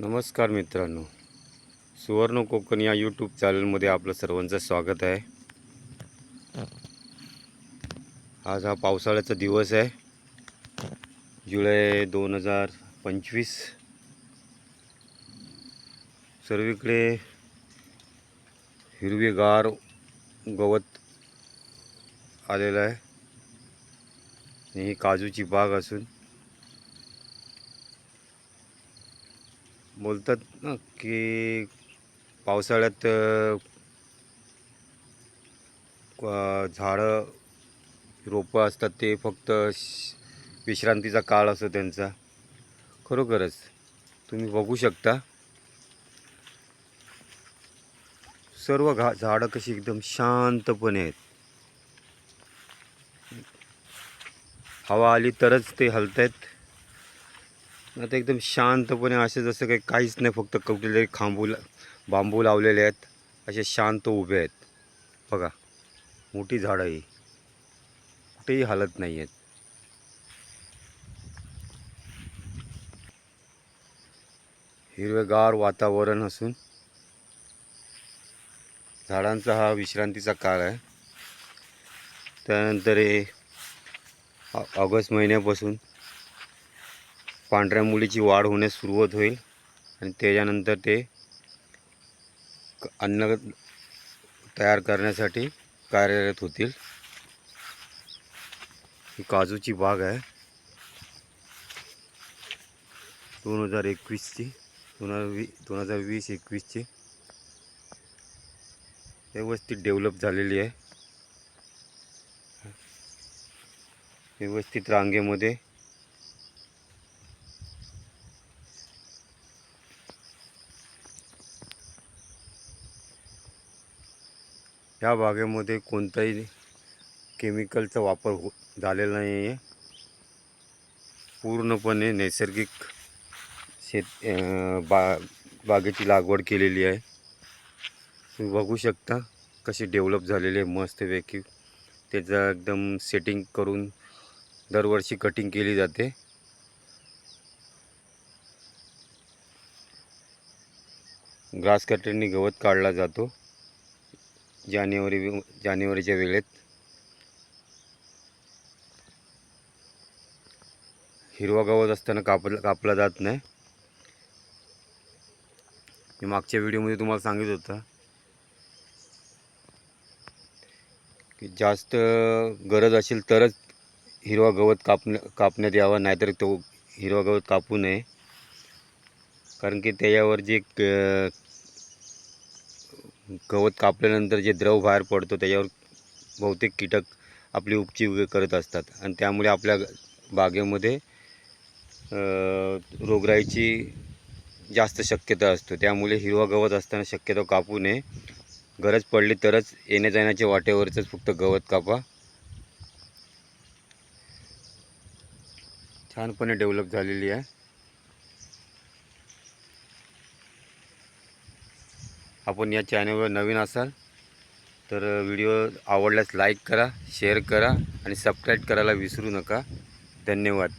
नमस्कार मित्रांनो. सुवर्ण कोकण या यूट्यूब चॅनलमध्ये आपलं सर्वांचं स्वागत आहे. आज हा पावसाळ्याचा दिवस आहे. जुलै दोन हजार पंचवीस. सर्वीकडे हिरवेगार गवत आलेलं आहे. ही काजूची बाग असून बोलतात ना की पावसाळ्यात झाडं रोपं असतात ते फक्त श- विश्रांतीचा काळ असतो त्यांचा. खरोखरच. तुम्ही बघू शकता. सर्व घा झाडं कशी एकदम शांतपणे आहेत. हवा आली तरच ते हलत आहेत आता एकदम शांतपणे असे जसं काही काहीच नाही फक्त कुठेतरी खांबू ला- बांबू लावलेले आहेत. असे शांत उभे आहेत. बघा मोठी झाडं ही. कुठेही हलत नाही आहेत हिरवेगार वातावरण असून झाडांचा हा विश्रांतीचा काळ आहे. त्यानंतर हे ऑगस्ट महिन्यापासून पांढऱ्या मुलीची वाढ होण्यास सुरुवात होईल आणि त्याच्यानंतर ते अन्न तयार करण्यासाठी कार्यरत होतील. ही काजूची बाग आहे. दोन हजार एकवीसची दोन हजार वी दोन हजार वीस एकवीसची. व्यवस्थित डेव्हलप झालेली आहे. व्यवस्थित रांगेमध्ये या बागेमध्ये कोणताही केमिकलचा वापर हो झालेला नाही आहे पूर्णपणे नैसर्गिक शेत बा बागेची लागवड केलेली आहे. तुम्ही बघू शकता कशी डेव्हलप झालेली आहे मस्तपैकी. त्याचा एकदम सेटिंग करून दरवर्षी कटिंग केली जाते. ग्रास कटरनी गवत काढला जातो. जानेवारी जानेवारीच्या वेळेत. हिरवा गवत असताना कापला कापला जात नाही. मी मागच्या व्हिडिओमध्ये तुम्हाला सांगित होतं की जास्त गरज असेल तरच हिरवा गवत कापण्या कापण्यात यावा नाहीतर तो हिरवा गवत कापू नये. कारण की त्याच्यावर जे क- गवत कापल्यानंतर जे द्रव बाहेर पडतो त्याच्यावर बहुतेक कीटक आपली उपची करत असतात. आणि त्यामुळे आपल्या बागेमध्ये रोगराईची जास्त शक्यता असतो. त्यामुळे हिरवा गवत असताना शक्यतो कापू नये. गरज पडली तरच येण्या जाण्याच्या वाटेवरच फक्त गवत कापा. छानपणे डेव्हलप झालेली आहे. आपण या चॅनलवर नवीन असाल तर व्हिडिओ आवडल्यास लाईक करा शेअर करा आणि सबस्क्राईब करायला विसरू नका. धन्यवाद.